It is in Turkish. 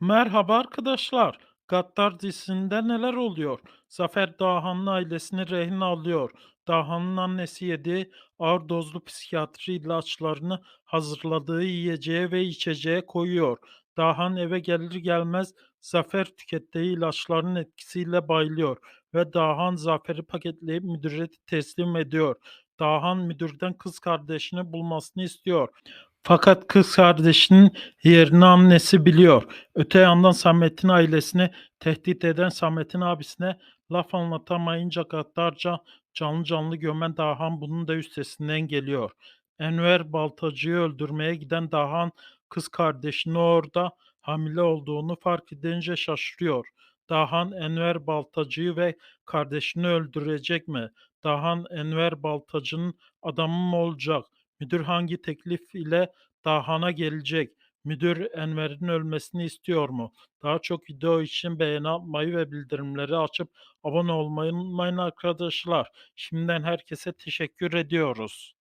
Merhaba arkadaşlar. Gattar dizisinde neler oluyor? Zafer Dağhan'ın ailesini rehin alıyor. Dağhan'ın annesi yediği ağır dozlu psikiyatri ilaçlarını hazırladığı yiyeceğe ve içeceğe koyuyor. Dağhan eve gelir gelmez Zafer tükettiği ilaçların etkisiyle bayılıyor ve Dağhan Zafer'i paketleyip müdüre teslim ediyor. Dağhan müdürden kız kardeşini bulmasını istiyor. Fakat kız kardeşinin yerini annesi biliyor. Öte yandan Samet'in ailesini tehdit eden Samet'in abisine laf anlatamayınca gaddarca canlı canlı gömen Dahan bunun da üstesinden geliyor. Enver Baltacı'yı öldürmeye giden Dahan kız kardeşini orada hamile olduğunu fark edince şaşırıyor. Dahan Enver Baltacı'yı ve kardeşini öldürecek mi? Dahan Enver Baltacı'nın adamı mı olacak? Müdür hangi teklif ile Dahan'a gelecek? Müdür Enver'in ölmesini istiyor mu? Daha çok video için beğeni atmayı ve bildirimleri açıp abone olmayı unutmayın arkadaşlar. Şimdiden herkese teşekkür ediyoruz.